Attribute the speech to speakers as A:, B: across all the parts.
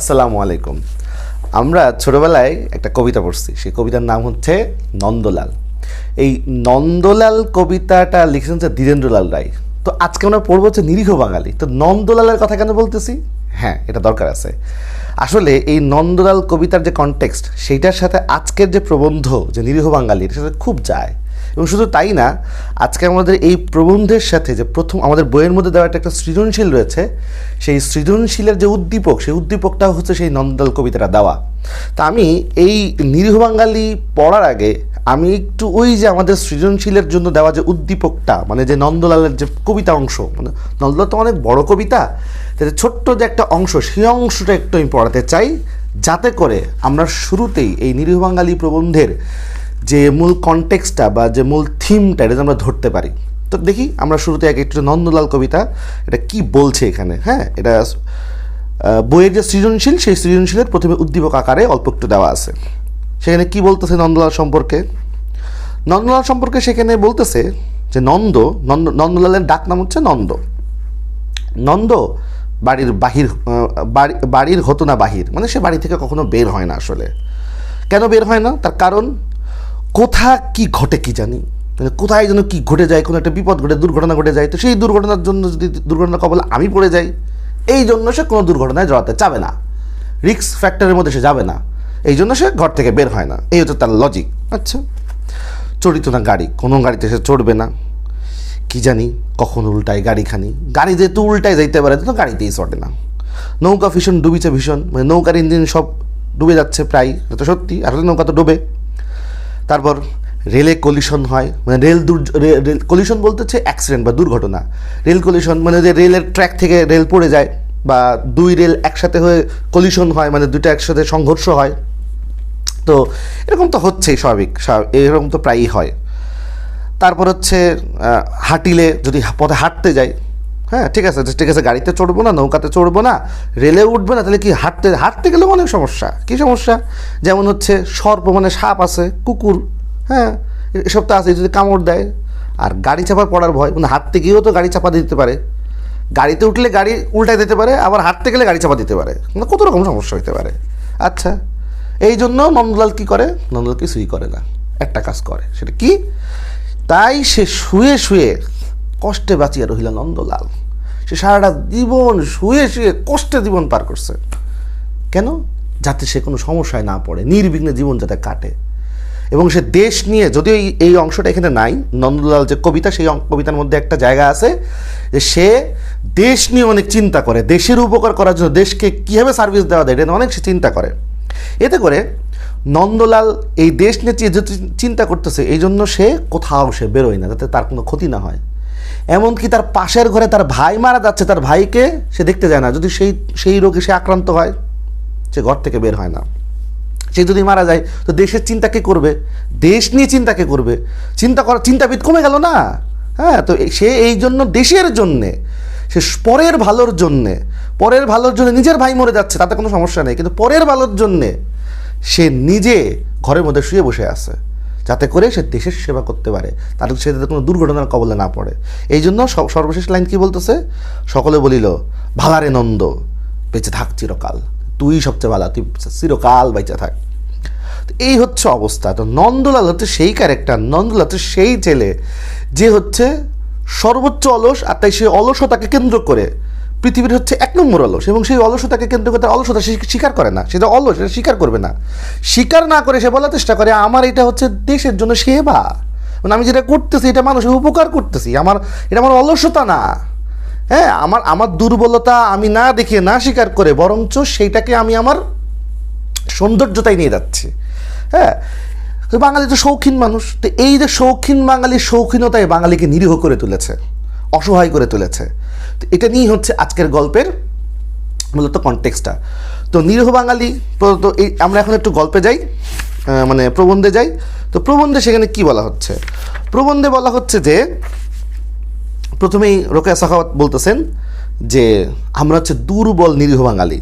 A: আসসালামু আলাইকুম। আমরা ছোটবেলায় একটা কবিতা পড়ছি, সেই কবিতার নাম হচ্ছে নন্দলাল। এই নন্দলাল কবিতাটা লিখেছেন হচ্ছে ধীরেন্দ্রলাল রায়। তো আজকে আমরা পড়ব হচ্ছে নিরীহ বাঙালি। তো নন্দলালের কথা কেন বলতেছি? হ্যাঁ এটা দরকার আছে। আসলে এই নন্দলাল কবিতার যে কনটেক্সট সেইটার সাথে আজকের যে প্রবন্ধ যে নিরীহ বাঙালির সাথে খুব যায়। এবং শুধু তাই না, আজকে আমাদের এই প্রবন্ধের সাথে যে প্রথম আমাদের বইয়ের মধ্যে দেওয়া একটা সৃজনশীল রয়েছে, সেই সৃজনশীলের যে উদ্দীপক, সেই উদ্দীপকটাও হচ্ছে সেই নন্দলাল কবিতাটা দেওয়া। তা আমি এই নিরীহ বাঙালি পড়ার আগে আমি একটু ওই যে আমাদের সৃজনশীলের জন্য দেওয়া যে উদ্দীপকটা মানে যে নন্দলালের যে কবিতা অংশ মানে নন্দলাল তো অনেক বড় কবিতা তাতে ছোট্ট যে একটা অংশ, সেই অংশটা একটু আমি পড়াতে চাই, যাতে করে আমরা শুরুতেই এই নিরীহ বাঙালি প্রবন্ধের যে মূল কনটেক্সটটা বা যে মূল থিমটা এটা আমরা ধরতে পারি। তো দেখি আমরা শুরুতে এক একটু নন্দলাল কবিতা, এটা কি বলছে এখানে হ্যাঁ? এটা বইয়ের যে সৃজনশীল, সেই সৃজনশীলের প্রথমে উদ্দীপক আকারে অল্প একটু দেওয়া আছে। সেখানে কি বলতেছে নন্দলাল সম্পর্কে? নন্দলাল সম্পর্কে সেখানে বলতেছে যে নন্দ নন্দ, নন্দলালের ডাক নাম হচ্ছে নন্দ। নন্দ বাড়ির বাহির বাড়ি, বাড়ির হতো না বাহির মানে সে বাড়ি থেকে কখনো বের হয় না আসলে। কেন বের হয় না? তার কারণ কোথা কি ঘটে কি জানি? মানে কোথায় যেন কি ঘটে যায়, কোনো একটা বিপদ ঘটে, দুর্ঘটনা ঘটে যায়, তো সেই দুর্ঘটনার জন্য যদি দুর্ঘটনা কবল আমি পড়ে যাই, এই জন্য সে কোনো দুর্ঘটনায় জড়াতে চাবে না। রিক্স ফ্যাক্টরের মধ্যে সে যাবে না। এই জন্য সে ঘর থেকে বের হয় না। এই হচ্ছে তার লজিক আচ্ছা। চড়িত না গাড়ি, কোনো গাড়িতে সে চড়বে না। কি জানি কখন উল্টায় গাড়িখানি। গাড়ি যেহেতু উল্টায় যাইতে পারে, তো গাড়িতেই চটে না। নৌকা ভীষণ ডুবিছে ভীষণ। মানে নৌকার ইঞ্জিন সব ডুবে যাচ্ছে প্রায়, এটা সত্যি। আসলে নৌকা তো ডুবে। তারপর রেলে কলিশন হয় মানে রেল দুর রেল কলিশন বলতে হচ্ছে অ্যাক্সিডেন্ট বা দুর্ঘটনা। রেল কলিশন মানে যে রেলের ট্র্যাক থেকে রেল পড়ে যায় বা দুই রেল একসাথে হয়ে কলিশন হয় মানে দুটো একসাথে সংঘর্ষ হয়। তো এরকম তো হচ্ছেই স্বাভাবিক এরকম তো প্রায়ই হয়। তারপর হচ্ছে হাঁটিলে যদি পথে হাঁটতে যাই হ্যাঁ ঠিক আছে ঠিক আছে, গাড়িতে চড়বো না, নৌকাতে চড়বো না রেলে উঠবে না, তাহলে কি হাঁটতে হাঁটতে গেলেও অনেক সমস্যা। কী সমস্যা? যেমন হচ্ছে সর্প মানে সাপ আছে, কুকুর হ্যাঁ এসব তো আছে, যদি কামড় দেয়। আর গাড়ি চাপা পড়ার ভয় মানে হাঁটতে গিয়েও তো গাড়ি চাপা দিতে পারে। গাড়িতে উঠলে গাড়ি উল্টায় দিতে পারে, আবার হাঁটতে গেলে গাড়ি চাপা দিতে পারে। মানে কত রকম সমস্যা হতে পারে। আচ্ছা এই জন্য নন্দলাল কী করে? নন্দলাল কিছুই করে না, একটা কাজ করে, সেটা কি? তাই সে শুয়ে শুয়ে কষ্টে বাঁচিয়া রহিল নন্দলাল। সে সারাটা জীবন শুয়ে শুয়ে কষ্টে জীবন পার করছে। কেন? যাতে সে কোনো সমস্যায় না পড়ে, নির্বিঘ্নে জীবন যাতে কাটে। এবং সে দেশ নিয়ে যদিও এই অংশটা এখানে নাই, নন্দলাল যে কবিতা, সেই কবিতার মধ্যে একটা জায়গা আছে যে সে দেশ নিয়ে অনেক চিন্তা করে, দেশের উপকার করার জন্য দেশকে কীভাবে সার্ভিস দেওয়া যায়, এটা অনেক সে চিন্তা করে। এতে করে নন্দলাল এই দেশ নিয়ে চিন্তা করতেছে, এই জন্য সে কোথাও সে বেরোয় না, যাতে তার কোনো ক্ষতি না হয়। এমনকি তার পাশের ঘরে তার ভাই মারা যাচ্ছে, তার ভাইকে সে দেখতে যায় না। যদি সেই সেই রোগে সে আক্রান্ত হয়, সে ঘর থেকে বের হয় না। সে যদি মারা যায়, তো দেশের চিন্তা কে করবে? দেশ নিয়ে চিন্তা কে করবে? চিন্তা করা চিন্তাবিদ কমে গেল না? হ্যাঁ তো সে এই জন্য দেশের জন্যে, সে পরের ভালোর জন্যে, পরের ভালোর জন্য নিজের ভাই মরে যাচ্ছে, তাতে কোনো সমস্যা নেই। কিন্তু পরের ভালোর জন্যে সে নিজে ঘরের মধ্যে শুয়ে বসে আছে। যাতে করে সে দেশের সেবা করতে পারে। তার সে যাতে কোনো দুর্ঘটনার কবলে না পড়ে। এই জন্য স- সর্বশেষ লাইন কি বলতেছে? সকলে বলিল, ভালারে নন্দ, বেঁচে থাক চিরকাল। তুই সবচেয়ে ভালো, তুই চিরকাল বেঁচে থাক। এই হচ্ছে অবস্থা। তো নন্দলাল হচ্ছে সেই ক্যারেক্টার নন্দলাল হচ্ছে সেই ছেলে, যে হচ্ছে সর্বোচ্চ অলস, আর তাই সেই অলসতাকে কেন্দ্র করে পৃথিবীর হচ্ছে এক নম্বর অলস এবং সেই অলসতাকে কেন্দ্র করে তার অলসতা সে স্বীকার করে না। সেটা অলস সেটা স্বীকার করবে না। স্বীকার না করে সে বলার চেষ্টা করে, আমার এটা হচ্ছে দেশের জন্য সেবা। মানে আমি যেটা করতেছি, এটা মানুষের উপকার করতেছি। আমার, এটা আমার অলসতা না। হ্যাঁ আমার আমার দুর্বলতা আমি না দেখে না স্বীকার করে, বরঞ্চ সেইটাকে আমি আমার সৌন্দর্যতাই নিয়ে যাচ্ছি। হ্যাঁ বাঙালি তো শৌখিন মানুষ। তো এই যে শৌখিন বাঙালির শৌখিনতায় বাঙালিকে নিরীহ করে তুলেছে, অসহায় করে তুলেছে তো এটা নিয়েই হচ্ছে আজকের গল্পের মূলত কনটেক্সটটা তো নিরীহ বাঙালি, প্রদত্ত এই আমরা এখন একটু গল্পে যাই মানে প্রবন্ধে যাই। তো প্রবন্ধে সেখানে কি বলা হচ্ছে? প্রবন্ধে বলা হচ্ছে যে, প্রথমেই রোকেয়া সাখাওয়াত বলতেছেন যে, আমরা হচ্ছে দুর্বল নিরীহ বাঙালি।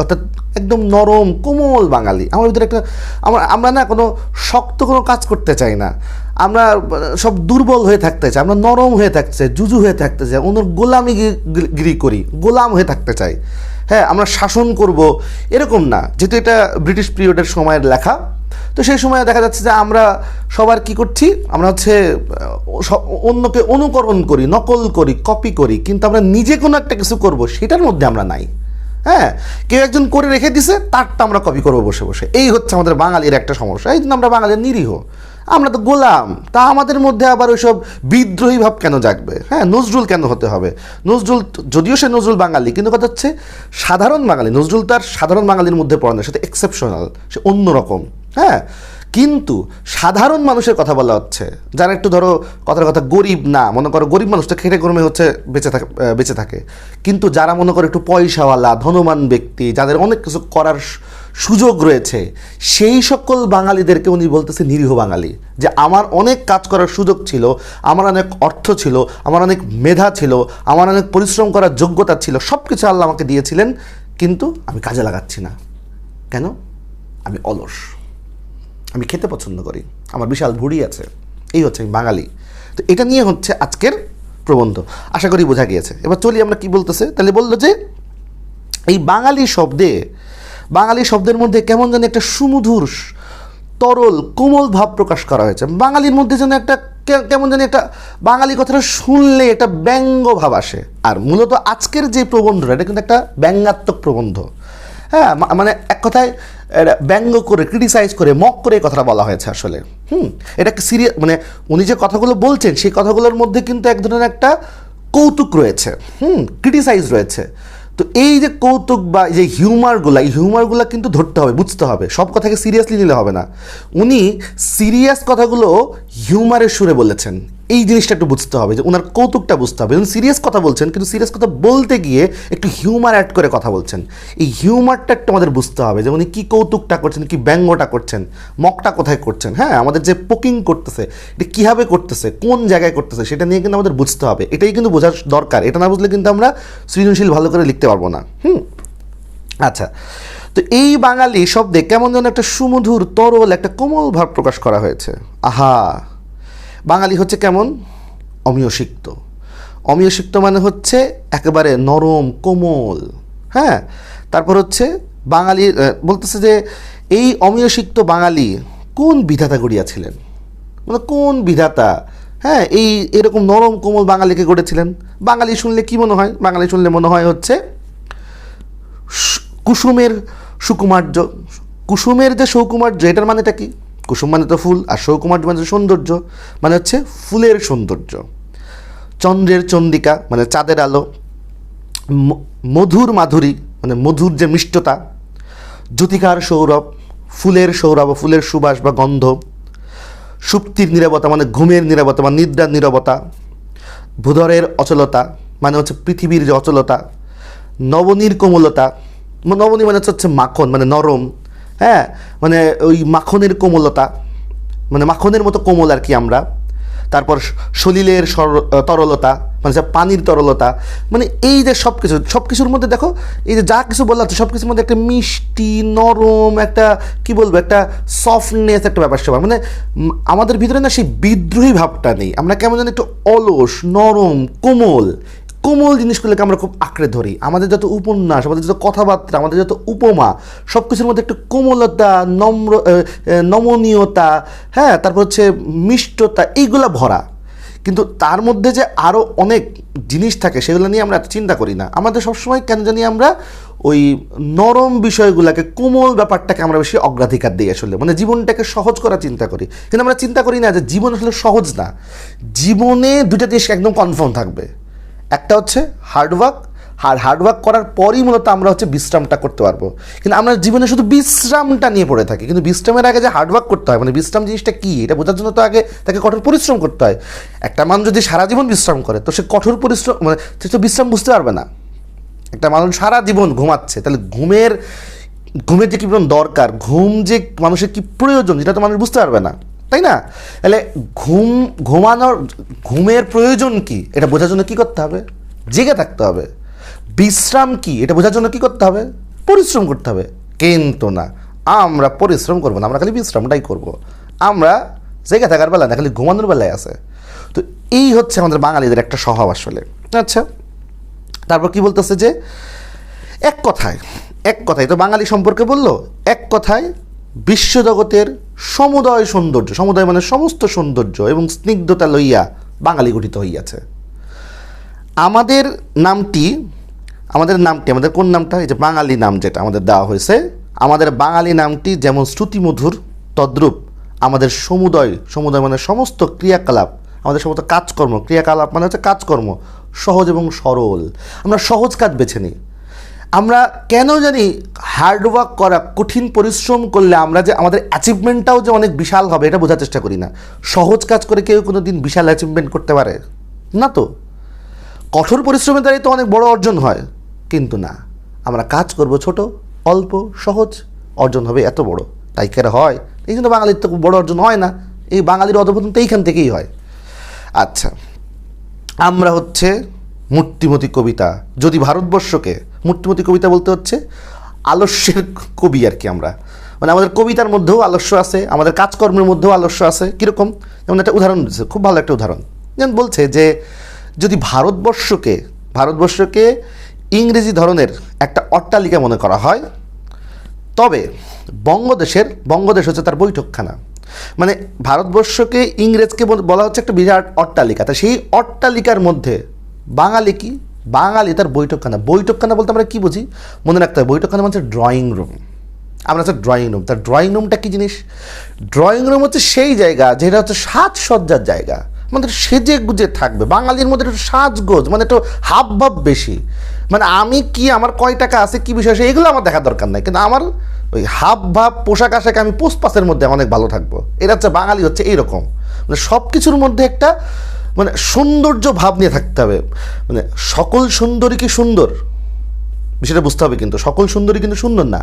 A: অর্থাৎ একদম নরম, কোমল বাঙালি। আমার ভিতরে একটা আমরা আমরা না কোনো শক্ত কোনো কাজ করতে চাই না। আমরা সব দুর্বল হয়ে থাকতে চাই, আমরা নরম হয়ে থাকতে জুজু হয়ে থাকতে চাই অন্য গোলামি গিরি করি, গোলাম হয়ে থাকতে চাই। হ্যাঁ আমরা শাসন করব, এরকম না। যেহেতু এটা ব্রিটিশ পিরিয়ডের সময়ের লেখা, তো সেই সময় দেখা যাচ্ছে যে আমরা সবার কি করছি, আমরা হচ্ছে অন্যকে অনুকরণ করি, নকল করি কপি করি, কিন্তু আমরা নিজে কোনো একটা কিছু করব, সেটার মধ্যে আমরা নাই। হ্যাঁ কেউ একজন করে রেখে দিছে, তারটা আমরা কপি করব বসে বসে। এই হচ্ছে আমাদের বাঙালির একটা সমস্যা, এই জন্য আমরা বাঙালির নিরীহ। আমরা তো গোলাম। তা আমাদের মধ্যে আবার ওইসব বিদ্রোহী ভাব কেন জাগবে? হ্যাঁ নজরুল কেন হতে হবে? নজরুল যদিও সে নজরুল বাঙালি, কিন্তু কথা হচ্ছে সাধারণ বাঙালি, নজরুল তার সাধারণ বাঙালির মধ্যে পড়ে না সেটা এক্সেপশনাল সে অন্যরকম। হ্যাঁ কিন্তু সাধারণ মানুষের কথা বলা হচ্ছে, যারা একটু ধরো কথার কথা গরিব না, মনে করো গরিব মানুষটা খেটে গরমে হচ্ছে বেঁচে থাকে বেঁচে থাকে। কিন্তু যারা মনে করো একটু পয়সাওয়ালা, ধনবান ব্যক্তি, যাদের অনেক কিছু করার সুযোগ রয়েছে। সেই সকল বাঙালিদেরকে উনি বলতেছে নিরীহ বাঙালি, যে আমার অনেক কাজ করার সুযোগ ছিল, আমার অনেক অর্থ ছিল, আমার অনেক মেধা ছিল, আমার অনেক পরিশ্রম করার যোগ্যতা ছিল সব কিছু আল্লাহ আমাকে দিয়েছিলেন, কিন্তু আমি কাজে লাগাচ্ছি না। কেন? আমি অলস। আমি খেতে পছন্দ করি। আমার বিশাল ভুড়ি আছে। এই হচ্ছে আমি বাঙালি। তো এটা নিয়ে হচ্ছে আজকের প্রবন্ধ। আশা করি বোঝা গিয়েছে। এবার চলি আমরা কি বলতেছে? তাহলে বলল যে, এই বাঙালি শব্দে বাঙালি শব্দের মধ্যে কেমন যেন একটা সুমধুর, তরল, কোমল ভাব প্রকাশ করা হয়েছে। বাঙালির মধ্যে যেন একটা কেমন যেন একটা বাঙালি কথাটা শুনলে একটা ব্যঙ্গ ভাব আসে। আর মূলত আজকের যে প্রবন্ধটা, এটা কিন্তু একটা ব্যঙ্গাত্মক প্রবন্ধ। হ্যাঁ মানে এক কথায় ব্যঙ্গ করে ক্রিটিসাইজ করে মক করে এই কথাটা বলা হয়েছে আসলে। হুম, এটা সিরিয়াস মানে উনি যে কথাগুলো বলছেন, সেই কথাগুলোর মধ্যে কিন্তু এক ধরনের একটা কৌতুক রয়েছে। হুম ক্রিটিসাইজ রয়েছে। তো এই যে কৌতুক বা যে হিউমারগুলা এই হিউমারগুলো কিন্তু ধরতে হবে, বুঝতে হবে। সব কথাকে সিরিয়াসলি নিলে হবে না। উনি সিরিয়াস কথাগুলো হিউমারের সুরে বলেছেন। এই জিনিসটা একটু বুঝতে হবে যে ওনার কৌতুকটা বুঝতে হবে। সিরিয়াস কথা বলছেন, কিন্তু সিরিয়াস কথা বলতে গিয়ে একটু হিউমার অ্যাড করে কথা বলছেন। এই হিউমারটা একটু আমাদের বুঝতে হবে যে উনি কী কৌতুকটা করছেন, কী ব্যঙ্গটা করছেন মকটা কোথায় করছেন? হ্যাঁ আমাদের যে পোকিং করতেছে, এটা কীভাবে করতেছে, কোন জায়গায় করতেছে, সেটা নিয়ে কিন্তু আমাদের বুঝতে হবে। এটাই কিন্তু বোঝার দরকার। এটা না বুঝলে কিন্তু আমরা সৃজনশীল ভালো করে লিখতে পারব না। হুম? আচ্ছা। তো এই বাঙালি শব্দে কেমন যেন একটা সুমধুর, তরল, একটা কোমল ভাব প্রকাশ করা হয়েছে। আহা! বাঙালি হচ্ছে কেমন? অমিয়সিক্ত। অমিয়সিক্ত মানে হচ্ছে একেবারে নরম, কোমল হ্যাঁ? তারপর হচ্ছে বাঙালি বলতেছে যে এই অমিয়সিক্ত বাঙালি কোন বিধাতা গড়িয়াছিলেন মানে কোন বিধাতা? হ্যাঁ এই এরকম নরম, কোমল বাঙালিকে গড়েছিলেন? বাঙালি শুনলে কি মনে হয়? বাঙালি শুনলে মনে হয় হচ্ছে কুসুমের সুকুমার্য। কুসুমের যে সৌকুমার্য, এটার মানেটা কি? কুসুম মানে তো ফুল আর সৌকুমার্য মানে সৌন্দর্য মানে হচ্ছে ফুলের সৌন্দর্য। চন্দ্রের চন্দিকা মানে চাঁদের আলো মধুর মাধুরী মানে মধুর যে মিষ্টতা। জ্যোতিকার সৌরভ, ফুলের সৌরভ, ফুলের সুবাস বা গন্ধ। সুপ্তির নিরবতা মানে ঘুমের নিরবতা বা নিদ্রার নিরবতা। ভূধরের অচলতা মানে হচ্ছে পৃথিবীর যে অচলতা। নবনীর কোমলতা, নবনী মানে হচ্ছে মাখন মানে নরম। হ্যাঁ মানে ওই মাখনের কোমলতা মানে মাখনের মতো কোমল আর কি আমরা। তারপর সলিলের তরলতা মানে যে পানির তরলতা মানে এই যে সব কিছু সব কিছুর মধ্যে দেখো, এই যে যা কিছু বললাম সব কিছুর মধ্যে একটা মিষ্টি, নরম, একটা কি বলব, একটা সফটনেস একটা ব্যাপার স্যাপার মানে আমাদের ভিতরে না সেই বিদ্রোহী ভাবটা নেই। আমরা কেমন যেন একটু অলস, নরম, কোমল কোমল জিনিসগুলোকে আমরা খুব আঁকড়ে ধরি। আমাদের যত উপন্যাস, আমাদের যত কথাবার্তা, আমাদের যত উপমা সব কিছুর মধ্যে একটু কোমলতা, নম্র নমনীয়তা হ্যাঁ তারপর হচ্ছে মিষ্টতা, এইগুলা ভরা। কিন্তু তার মধ্যে যে আরও অনেক জিনিস থাকে, সেগুলো নিয়ে আমরা চিন্তা করি না। আমাদের সবসময় কেন জানি আমরা ওই নরম বিষয়গুলোকে, কোমল ব্যাপারটাকে আমরা বেশি অগ্রাধিকার দিই আসলে। মানে জীবনটাকে সহজ করার চিন্তা করি। কিন্তু আমরা চিন্তা করি না যে জীবন আসলে সহজ না। জীবনে দুটা জিনিস একদম কনফার্ম থাকবে। একটা হচ্ছে হার্ডওয়ার্ক আর হার্ডওয়ার্ক করার পরই মূলত আমরা হচ্ছে বিশ্রামটা করতে পারব। কিন্তু আমরা জীবনে শুধু বিশ্রামটা নিয়ে পড়ে থাকি, কিন্তু বিশ্রামের আগে যে হার্ডওয়ার্ক করতে হয় মানে বিশ্রাম জিনিসটা কী, এটা বোঝার জন্য তো আগে তাকে কঠোর পরিশ্রম করতে হয়। একটা মানুষ যদি সারা জীবন বিশ্রাম করে, তো সে কঠোর পরিশ্রম মানে সে তো বিশ্রাম বুঝতে পারবে না। একটা মানুষ সারা জীবন ঘুমাচ্ছে, তাহলে ঘুমের ঘুমের যে কী দরকার, ঘুম যে মানুষের কী প্রয়োজন যেটা তো মানুষ বুঝতে পারবে না। তাই না? তাহলে ঘুম, ঘুমানোর, ঘুমের প্রয়োজন কি? এটা বোঝার জন্য কি করতে হবে? জেগে থাকতে হবে। বিশ্রাম কি? এটা বোঝার জন্য কি করতে হবে? পরিশ্রম করতে হবে। কিন্তু না, আমরা পরিশ্রম করব না, আমরা খালি বিশ্রামটাই করব। আমরা জেগে থাকার বেলা না, খালি ঘুমানোর বেলায় আছে। তো এই হচ্ছে আমাদের বাঙালিদের একটা স্বভাব আসলে। আচ্ছা তারপর কি বলতেছে যে, এক কথায় এক কথায় তো বাঙালি সম্পর্কে বলল, এক কথায় বিশ্বজগতের সমুদয় সৌন্দর্য, সমুদয় মানে সমস্ত সৌন্দর্য এবং স্নিগ্ধতা লইয়া বাঙালি গঠিত হইয়াছে। আমাদের নামটি আমাদের নামটি, আমাদের কোন নামটা? এই যে বাঙালি নাম যেটা আমাদের দেওয়া হয়েছে, আমাদের বাঙালি নামটি যেমন শ্রুতিমধুর, তদ্রূপ আমাদের সমুদয় সমুদয় মানে সমস্ত ক্রিয়াকলাপ, আমাদের সমস্ত কাজকর্ম, ক্রিয়াকলাপ মানে হচ্ছে কাজকর্ম, সহজ এবং সরল। আমরা সহজ কাজ বেছে নিই। আমরা কেন জানি হার্ডওয়ার্ক করা, কঠিন পরিশ্রম করলে আমরা যে আমাদের অ্যাচিভমেন্টটাও যে অনেক বিশাল হবে, এটা বোঝার চেষ্টা করি না। সহজ কাজ করে কেউ কোনো দিন বিশাল অ্যাচিভমেন্ট করতে পারে, না তো? কঠোর পরিশ্রমের দ্বারাই তো অনেক বড় অর্জন হয়, কিন্তু না। আমরা কাজ করব ছোট, অল্প, সহজ, অর্জন হবে এত বড়। তাই হয়? এই জন্য বাঙালির তো বড় অর্জন হয় না। এই বাঙালির অধপতন তো এইখান থেকেই হয়। আচ্ছা আমরা হচ্ছে মূর্তিমতি কবিতা, যদি ভারতবর্ষকে মূর্তিমতি কবিতা বলতে হচ্ছে, আলস্যের কবি আর কি আমরা। মানে আমাদের কবিতার মধ্যেও আলস্য আছে, আমাদের কাজকর্মের মধ্যেও আলস্য আছে, কীরকম? যেমন একটা উদাহরণ দিচ্ছে খুব ভালো একটা উদাহরণ। যেমন বলছে যে, যদি ভারতবর্ষকে ভারতবর্ষকে ইংরেজি ধরনের একটা অট্টালিকা মনে করা হয়, তবে বঙ্গদেশের, বঙ্গদেশ হচ্ছে তার বৈঠকখানা। মানে ভারতবর্ষকে ইংরেজকে বলা হচ্ছে একটা বিরাট অট্টালিকা। তা সেই অট্টালিকার মধ্যে বাঙালি কি বাঙালি, তার বৈঠকখানা। বৈঠকখানা বলতে আমরা কী বুঝি? মনে রাখতে হবে, বৈঠকখানা মানে ড্রয়িং রুম আমরা হচ্ছে ড্রয়িং রুম তার ড্রয়িং রুমটা কী জিনিস? ড্রয়িং রুম হচ্ছে সেই জায়গা যেটা হচ্ছে সাজসজ্জার জায়গা। মানে সেজে গুজে থাকবে। বাঙালির মধ্যে একটু সাজগোজ মানে একটু হাব ভাব বেশি। মানে আমি কি, আমার কয় টাকা আছে, কি বিষয় আছে, এগুলো আমার দেখার দরকার নাই। কিন্তু আমার ওই হাব ভাব পোশাক আশাকে আমি পোষপাসের মধ্যে অনেক ভালো থাকব। এটা হচ্ছে বাঙালি হচ্ছে এইরকম। মানে সব কিছুর মধ্যে একটা মানে সৌন্দর্য ভাব নিয়ে থাকতে হবে। মানে সকল সুন্দরী কি সুন্দর? বিষয়টা বুঝতে হবে কিন্তু, সকল সুন্দরী কিন্তু সুন্দর না।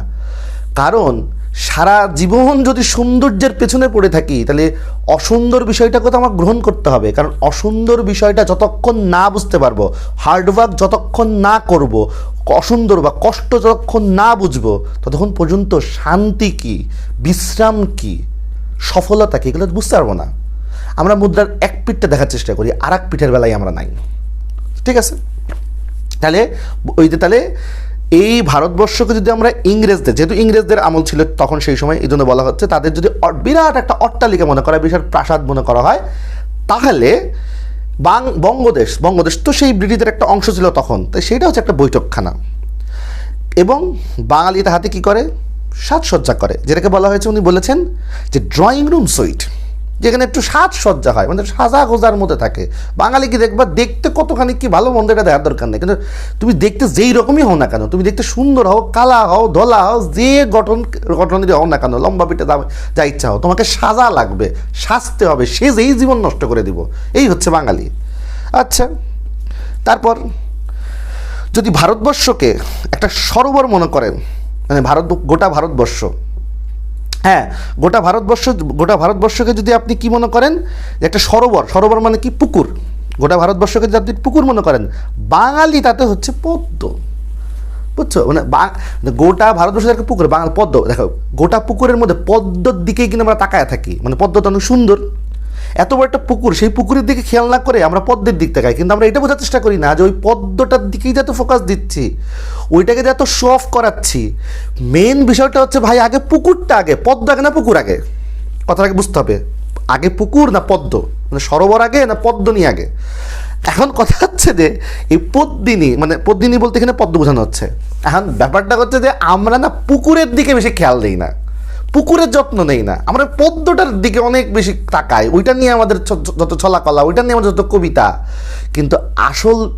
A: কারণ সারা জীবন যদি সৌন্দর্যের পেছনে পড়ে থাকি, তাহলে অসুন্দর বিষয়টাকে তো আমার গ্রহণ করতে হবে। কারণ অসুন্দর বিষয়টা যতক্ষণ না বুঝতে পারব হার্ডওয়ার্ক যতক্ষণ না করব, অসুন্দর বা কষ্ট যতক্ষণ না বুঝব, ততক্ষণ পর্যন্ত শান্তি কি, বিশ্রাম কি, সফলতা কি, এগুলো বুঝতে পারব না। আমরা মুদ্রার এক পিঠটা দেখার চেষ্টা করি আর এক পিঠের বেলায় আমরা নাই। ঠিক আছে? তাহলে, ওই যে তাহলে, এই ভারতবর্ষকে যদি আমরা ইংরেজদের, যেহেতু ইংরেজদের আমল ছিল তখন সেই সময়, এই জন্য বলা হচ্ছে, তাদের যদি বিরাট একটা অট্টালিকা মনে করা বিশাল প্রাসাদ মনে করা হয়, তাহলে বাং বঙ্গদেশ বঙ্গদেশ তো সেই ব্রিটিশদের একটা অংশ ছিল তখন, তাই সেটা হচ্ছে একটা বৈঠকখানা। এবং বাঙালি হাতে কী করে? সাজসজ্জা করে, যেটাকে বলা হয়েছে, উনি বলেছেন যে ড্রয়িং রুম সুইট যেখানে একটু সাজসজ্জা হয় মানে সাজা গোজার মধ্যে থাকে। বাঙালি কি দেখবা, দেখতে কতখানি কি ভালো মন্দ এটা দেখার দরকার নেই। কিন্তু তুমি দেখতে যেই রকমই হও না কেন, তুমি দেখতে সুন্দর হও, কালা হও, ধলা হও, যে গঠন গঠনেরই হও না কেন, লম্বা পিঠে দাম যা ইচ্ছা হও, তোমাকে সাজা লাগবে, সাজতে হবে সে যেই জীবন নষ্ট করে দিব। এই হচ্ছে বাঙালি। আচ্ছা তারপর যদি ভারতবর্ষকে একটা সরোবর মনে করেন মানে ভারত, গোটা ভারতবর্ষ হ্যাঁ গোটা ভারতবর্ষ, গোটা ভারতবর্ষকে যদি আপনি কি মনে করেন একটা সরোবর সরোবর মানে কি? পুকুর। গোটা ভারতবর্ষকে যদি আপনি পুকুর মনে করেন, বাঙালি তাতে হচ্ছে পদ্ম। বুঝছ? মানে বা- গোটা ভারতবর্ষের একটা পুকুর, বাঙাল পদ্ম। দেখো, গোটা পুকুরের মধ্যে পদ্মর দিকেই কিন্তু আমরা তাকায় থাকি। মানে পদ্মটা অনেক সুন্দর। এত বড় একটা পুকুর, সেই পুকুরের দিকে খেয়াল না করে আমরা পদ্মের দিক তাকাই। কিন্তু আমরা এটা বোঝার চেষ্টা করি না যে ওই পদ্মটার দিকেই যত ফোকাস দিচ্ছি, ওইটাকে যত শো অফ করাচ্ছি। মেন বিষয়টা হচ্ছে ভাই, আগে পুকুরটা আগে, পদ্ম আগে না পুকুর আগে? কথাটাকে বুঝতে হবে। আগে পুকুর না পদ্ম? মানে সরোবর আগে না পদ্মনি আগে? এখন কথা হচ্ছে যে, এই পদ্মিনী মানে পদ্মিনী বলতে এখানে পদ্ম বোঝানো হচ্ছে। এখন ব্যাপারটা হচ্ছে যে, আমরা না পুকুরের দিকে বেশি খেয়াল দিই না। পুকুরের যত্ন নেই না। আমরা পদ্মটার দিকে অনেক বেশি তাকাই। ওইটা নিয়ে আমাদের যত ছলাকলা, ওইটা নিয়ে আমাদের যত কবিতা। কিন্তু আসল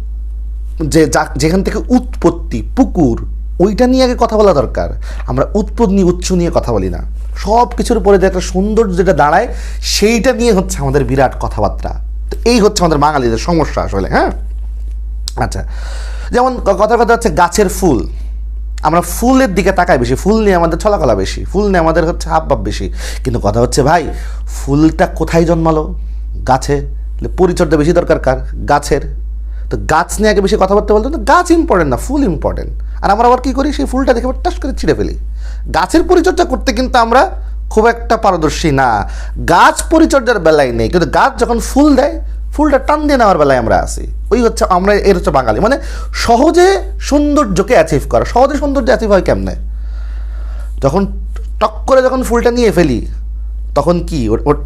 A: যে যেখান থেকে উৎপত্তি, পুকুর, ওইটা নিয়ে আগে কথা বলা দরকার। আমরা উৎপত্তি নিয়ে উচ্চ নিয়ে কথা বলি না। সব কিছুর উপরে যে একটা সৌন্দর্য যেটা দাঁড়ায়, সেইটা নিয়ে হচ্ছে আমাদের বিরাট কথাবার্তা। তো এই হচ্ছে আমাদের বাঙালিদের সমস্যা আসলে হ্যাঁ? আচ্ছা যেমন কথার কথা হচ্ছে গাছের ফুল। আমরা ফুলের দিকে তাকাই বেশি, ফুল নিয়ে আমাদের ছলাকলা বেশি, ফুল নিয়ে আমাদের হচ্ছে হাব ভাব বেশি। কিন্তু কথা হচ্ছে, ভাই, ফুলটা কোথায় জন্মালো? গাছে। পরিচর্যা বেশি দরকার কার? গাছের। তো গাছ নিয়ে আগে বেশি কথা বলতে তো গাছ ইম্পর্টেন্ট না, ফুল ইম্পর্টেন্ট আর আমরা আবার কী করি? সেই ফুলটা দেখে টাস করে ছিঁড়ে ফেলি। গাছের পরিচর্যা করতে কিন্তু আমরা খুব একটা পারদর্শী না। গাছ পরিচর্যার বেলায় নেই। কিন্তু গাছ যখন ফুল দেয় ফুলটা টান দিয়ে নেওয়ার বেলায় আমরা আছি। ওই হচ্ছে আমরা, এর হচ্ছে বাঙালি। মানে সহজে সৌন্দর্যকে অ্যাচিভ করা। সহজে সৌন্দর্য অ্যাচিভ হয় কেমনে? যখন টক করে যখন ফুলটা নিয়ে ফেলি, তখন কি?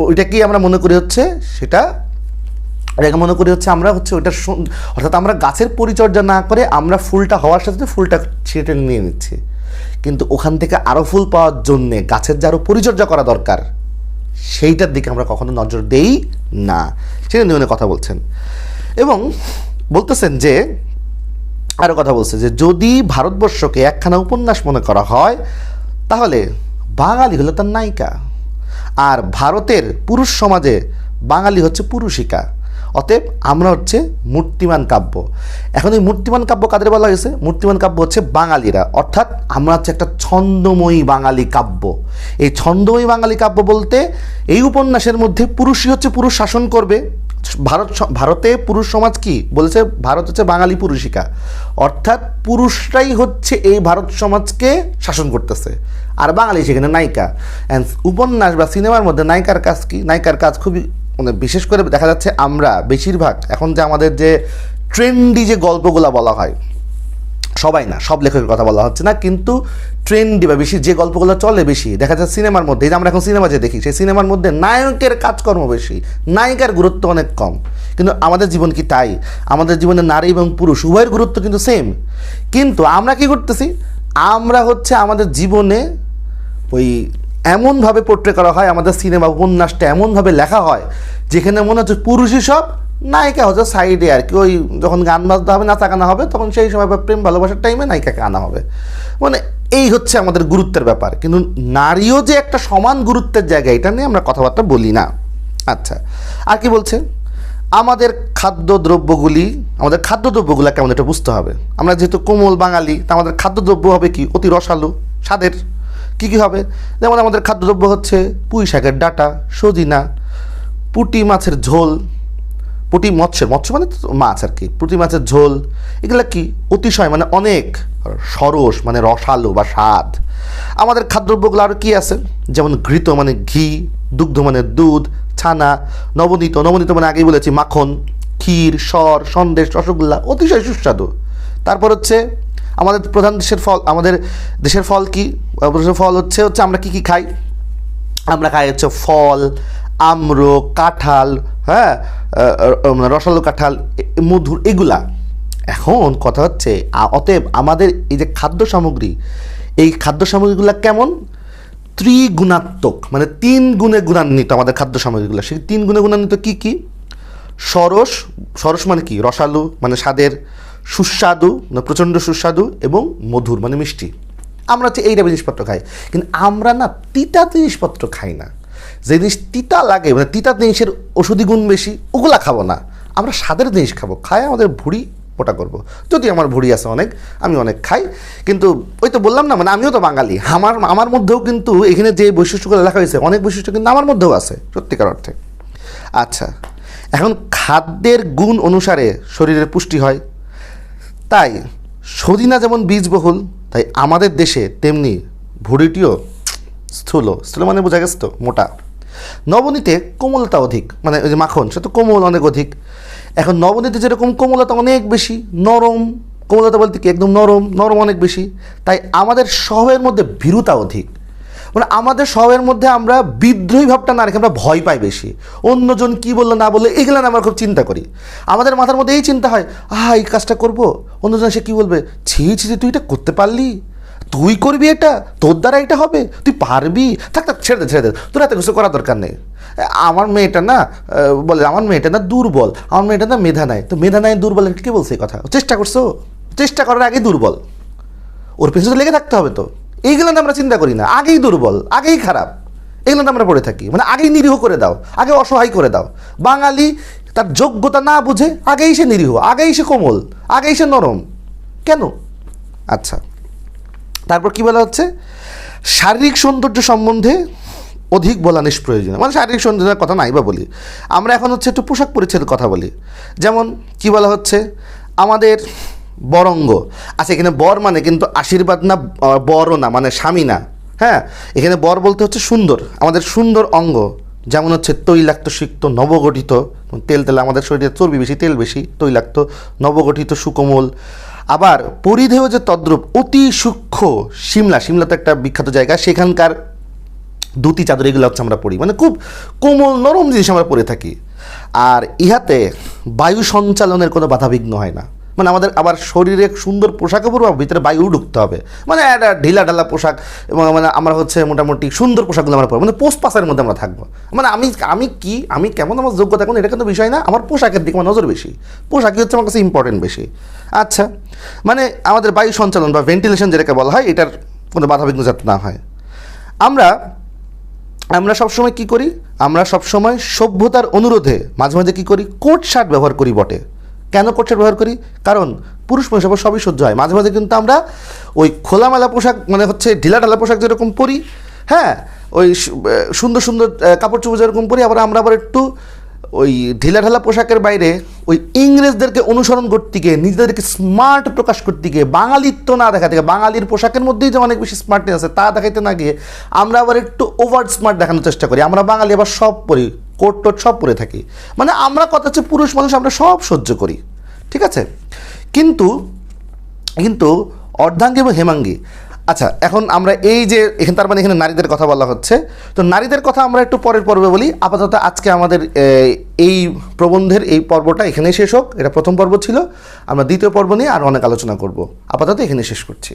A: ওইটা কি আমরা মনে করি হচ্ছে সেটা? এটাকে মনে করি হচ্ছে আমরা হচ্ছে ওইটা অর্থাৎ আমরা গাছের পরিচর্যা না করে আমরা ফুলটা হওয়ার সাথে সাথে ফুলটা ছিঁড়ে নিয়ে নিচ্ছি। কিন্তু ওখান থেকে আরও ফুল পাওয়ার জন্যে গাছের যে আরও পরিচর্যা করা দরকার সেইটার দিকে আমরা কখনো নজর দেই না। সেটা নিয়ে কথা বলছেন। এবং বলতেছেন যে আরও কথা বলছে যে, যদি ভারতবর্ষকে একখানা উপন্যাস মনে করা হয়, তাহলে বাঙালি হলো তার নায়িকা। আর ভারতের পুরুষ সমাজে বাঙালি হচ্ছে পুরুষিকা। অতএব আমরা হচ্ছে মূর্তিমান কাব্য। এখন এই মূর্তিমান কাব্য কাদের বলা হয়েছে? মূর্তিমান কাব্য হচ্ছে বাঙালিরা। অর্থাৎ আমরা হচ্ছে একটা ছন্দময়ী বাঙালি কাব্য। এই ছন্দময়ী বাঙালি কাব্য বলতে এই উপন্যাসের মধ্যে পুরুষই হচ্ছে পুরুষ শাসন করবে। ভারত ভারতে পুরুষ সমাজ কি? বলেছে ভারত হচ্ছে বাঙালি পুরুষিকা। অর্থাৎ পুরুষরাই হচ্ছে এই ভারত সমাজকে শাসন করতেছে। আর বাঙালি সেখানে নায়িকা। অ্যান্ড উপন্যাস বা সিনেমার মধ্যে নায়িকার কাজ কি? নায়িকার কাজ খুবই বিশেষ করে দেখা যাচ্ছে আমরা বেশিরভাগ এখন যে আমাদের যে ট্রেন্ডি যে গল্পগুলো বলা হয়, সবাই না, সব লেখকের কথা বলা হচ্ছে না, কিন্তু ট্রেন্ডি বা বেশি যে গল্পগুলো চলে বেশি, দেখা যাচ্ছে সিনেমার মধ্যে যে আমরা এখন সিনেমা যে দেখি, সেই সিনেমার মধ্যে নায়কের কাজকর্ম বেশি, নায়িকার গুরুত্ব অনেক কম। কিন্তু আমাদের জীবন কি তাই? আমাদের জীবনে নারী এবং পুরুষ, উভয়ের গুরুত্ব কিন্তু সেম কিন্তু আমরা কি করতেছি? আমরা হচ্ছে আমাদের জীবনে ওই এমনভাবে পোট্রে করা হয়, আমাদের সিনেমা উপন্যাসটা এমনভাবে লেখা হয়, যেখানে মনে হচ্ছে পুরুষই সব, নায়িকা হচ্ছে সাইডে আর কি। ওই যখন গান বাজতে হবে নাচা গানা হবে, তখন সেই সময় বা প্রেম ভালোবাসার টাইমে নায়িকাকে আনা হবে। মানে এই হচ্ছে আমাদের গুরুত্বের ব্যাপার। কিন্তু নারীও যে একটা সমান গুরুত্বের জায়গা, এটা নিয়ে আমরা কথাবার্তা বলি না। আচ্ছা আর কি বলছে? আমাদের খাদ্যদ্রব্যগুলি, আমাদের খাদ্যদ্রব্যগুলো কেমন এটা বুঝতে হবে? আমরা যেহেতু কোমল বাঙালি, তা আমাদের খাদ্যদ্রব্য হবে কি? অতি রসালো, স্বাদের। কী কী হবে? যেমন আমাদের খাদ্যদ্রব্য হচ্ছে পুঁই শাকের ডাটা, সজিনা, পুঁটি মাছের ঝোল, পুঁটি মৎস্যের, মৎস্য মানে মাছ আর কি, পুঁটি মাছের ঝোল, এগুলো কি অতিশয় মানে অনেক সরস মানে রসালো বা স্বাদ। আমাদের খাদ্যদ্রব্যগুলো আরও কি আছে? যেমন ঘৃত মানে ঘি, দুগ্ধ মানে দুধ, ছানা, নবনীত নবনীত মানে আগেই বলেছি মাখন, ক্ষীর, সর, সন্দেশ, রসগোল্লা, অতিশয় সুস্বাদু। তারপর হচ্ছে আমাদের প্রধান দেশের ফল, আমাদের দেশের ফল কি? ফল হচ্ছে হচ্ছে আমরা কি কি খাই? আমরা খাই হচ্ছে ফল আম্র কাঁঠাল হ্যাঁ? রসালো কাঁঠাল মধুর এগুলা। এখন কথা হচ্ছে অতএব আমাদের এই যে খাদ্য সামগ্রী, এই খাদ্য সামগ্রীগুলো কেমন? ত্রিগুণাত্মক মানে তিন গুণে গুণান্বিত আমাদের খাদ্য সামগ্রীগুলো। সেই তিন গুণে গুণান্বিত কি কি? সরস সরস মানে কি? রসালু মানে স্বাদের সুস্বাদু মানে প্রচণ্ড সুস্বাদু এবং মধুর মানে মিষ্টি। আমরা হচ্ছে এইটা জিনিসপত্র খাই। কিন্তু আমরা না তিতা জিনিসপত্র খাই না। যে জিনিস তিতা লাগে মানে তিতা জিনিসের ওষুধি গুণ বেশি, ওগুলা খাব না। আমরা স্বাদের জিনিস খাব, খাই আমাদের ভুড়ি, মোটা করব। যদি আমার ভুড়ি আছে অনেক, আমি অনেক খাই। কিন্তু ওই তো বললাম না মানে আমিও তো বাঙালি। আমার আমার মধ্যেও কিন্তু এখানে যে বৈশিষ্ট্যগুলো লেখা হয়েছে, অনেক বৈশিষ্ট্য কিন্তু আমার মধ্যেও আছে, সত্যিকার অর্থে। আচ্ছা এখন খাদ্যের গুণ অনুসারে শরীরের পুষ্টি হয়। তাই সদিনা যেমন বীজবহুল, তাই আমাদের দেশে তেমনি ভুড়িটিও স্থূল। স্থূল মানে বোঝা গেছে তো, মোটা। নবনীতে কোমলতা অধিক মানে ওই যে মাখন, সে তো কোমল অনেক অধিক। এখন নবনীতে যেরকম কোমলতা অনেক বেশি, নরম, কোমলতা বলতে কি একদম নরম নরম অনেক বেশি, তাই আমাদের স্বভাবের মধ্যে ভীরুতা অধিক। মানে আমাদের সবের মধ্যে আমরা বিদ্রোহী ভাবটা না রেখে আমরা ভয় পাই বেশি। অন্যজন কি বলল, না বলল, এগুলো না আমরা খুব চিন্তা করি। আমাদের মাথার মধ্যে এই চিন্তা হয়, আহা, এই কাজটা করব? অন্যজন সে কী বলবে, ছি ছি তুই এটা করতে পারলি? তুই করবি এটা? তোর দ্বারা এটা হবে? তুই পারবি? থাক থাক, ছেড়ে দে ছেড়ে দে। তোর এত কিছু করার দরকার নেই। আমার মেয়েটা না বলে, আমার মেয়েটা না দুর্বল, আমার মেয়েটা না মেধা নাই। তো মেধা নাই, দুর্বল কে বলছে এই কথা? চেষ্টা করছ? চেষ্টা করার আগে দুর্বল। ওর পেছনে লেগে থাকতে হবে তো। এইগুলো আমরা চিন্তা করি না। আগেই দুর্বল, আগেই খারাপ। এগুলো আমরা পড়ে থাকি। মানে আগেই নিরীহ করে দাও, আগে অসহায় করে দাও। বাঙালি তার যোগ্যতা না বুঝে আগেই সে নিরীহ, আগেই সে কোমল, আগেই সে নরম। কেন? আচ্ছা। তারপর কি বলা হচ্ছে? শারীরিক সৌন্দর্য সম্বন্ধে অধিক বলা নিষ্প্রয়োজনীয়। মানে শারীরিক সৌন্দর্যের কথা নাই বা বলি। আমরা এখন হচ্ছে একটু পোশাক পরিচ্ছদের কথা বলি। যেমন কি বলা হচ্ছে? আমাদের বরঙ্গ। আচ্ছা এখানে বর মানে কিন্তু আশীর্বাদ না বরও না মানে স্বামী না। হ্যাঁ? এখানে বর বলতে হচ্ছে সুন্দর, আমাদের সুন্দর অঙ্গ। যেমন হচ্ছে তৈলাক্ত সিক্ত নবগঠিত তেল তেল আমাদের শরীরে চর্বি বেশি, তেল বেশি, তৈলাক্ত নবগঠিত সুকোমল। আবার পরিধেয় যে তদ্রূপ, অতি সূক্ষ্ম সিমলা সিমলা তো একটা বিখ্যাত জায়গা, সেখানকার ধুতি চাদর, এগুলো হচ্ছে আমরা পড়ি। মানে খুব কোমল, নরম জিনিস আমরা পরে থাকি। আর ইহাতে বায়ু সঞ্চালনের কোনো বাধাবিঘ্ন হয় না। মানে আমাদের আবার শরীরে সুন্দর পোশাকও পরবো ভিতরে বায়ু ঢুকতে হবে। মানে একটা ঢিলা ঢালা পোশাক, এবং মানে আমরা হচ্ছে মোটামুটি সুন্দর পোশাকগুলো আমরা পরবো। মানে পোস্ট পাসের মধ্যে আমরা থাকব। মানে আমি আমি কি, আমি কেমন আমার যোগ্যতা কোন এটা কিন্তু বিষয় না। আমার পোশাকের দিকে আমার নজর বেশি। পোশাকই হচ্ছে আমার কাছে ইম্পর্টেন্ট বেশি। আচ্ছা মানে আমাদের বায়ু সঞ্চালন বা ভেন্টিলেশন যেটাকে বলা হয়, এটার কোনো বাধাবিঘ্ন যাতে না হয়। আমরা আমরা সবসময় কি করি? আমরা সবসময় সভ্যতার অনুরোধে মাঝে মাঝে কী করি? কোট শার্ট ব্যবহার করি বটে। কেন কোটশার্ট ব্যবহার করি? কারণ পুরুষ মহিষ আবার সবই সহ্য হয়। মাঝে মাঝে কিন্তু আমরা ওই খোলামেলা পোশাক মানে হচ্ছে ঢিলা ঢালা পোশাক যেরকম পরি হ্যাঁ? ওই সুন্দর সুন্দর কাপড় চোপড় যেরকম পরি, আবার আমরা আবার একটু ওই ঢিলা ঢালা পোশাকের বাইরে ওই ইংরেজদেরকে অনুসরণ করতে গিয়ে, নিজেদেরকে স্মার্ট প্রকাশ করতে গিয়ে বাঙালিত্ব না দেখাতে গিয়ে, বাঙালির পোশাকের মধ্যেই যে অনেক বেশি স্মার্টনেস আছে, তা দেখাইতে না গিয়ে আমরা আবার একটু ওভার স্মার্ট দেখানোর চেষ্টা করি। আমরা বাঙালি আবার সব পরি, কোট টোট সব পরে থাকি। মানে আমরা কথা হচ্ছে পুরুষ মানুষ, আমরা সব সহ্য করি। ঠিক আছে? কিন্তু কিন্তু অর্ধাঙ্গী এবং হেমাঙ্গী আচ্ছা এখন আমরা এই যে এখানে, তার মানে এখানে নারীদের কথা বলা হচ্ছে। তো নারীদের কথা আমরা একটু পরের পর্বে বলি। আপাতত আজকে আমাদের এই প্রবন্ধের এই পর্বটা এখানেই শেষ হোক। এটা প্রথম পর্ব ছিল। আমরা দ্বিতীয় পর্ব নিয়ে আর অনেক আলোচনা করব। আপাতত এখানে শেষ করছি।